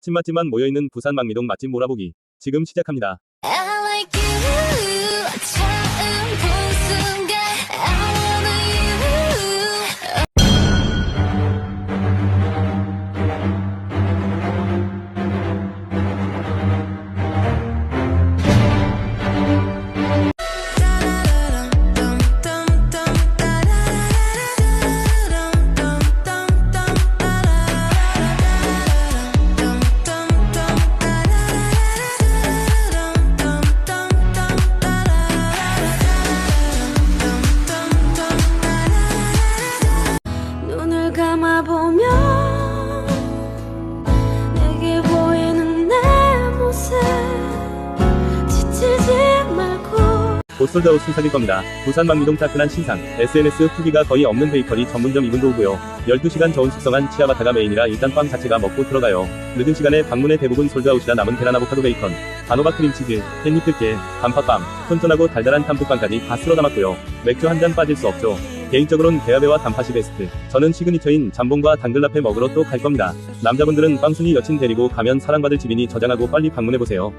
찐맛집만 모여있는 부산 망미동 맛집 몰아보기. 지금 시작합니다. 감아보면 내게 보이는 내 모습 지치지 말고 곧 솔드아웃 순삭일 겁니다. 부산 망미동 따끈한 신상. SNS 후기가 거의 없는 베이커리 전문점 이분도 오고요. 12시간 저온 숙성한 치아바타가 메인이라 일단 빵 자체가 먹고 들어가요. 늦은 시간에 방문의 대부분 솔드아웃이라 남은 계란 아보카도 베이컨, 단호박 크림치즈, 깻잎 들깨, 단팥빵, 쫀쫀하고 달달한 탐뚝빵까지 다 쓸어 담았고요. 맥주 한 잔 빠질 수 없죠. 개인적으로는 개아배와 단팥이 베스트. 저는 시그니처인 잠봉과 당글라페 먹으러 또 갈 겁니다. 남자분들은 빵순이 여친 데리고 가면 사랑받을 집이니 저장하고 빨리 방문해보세요.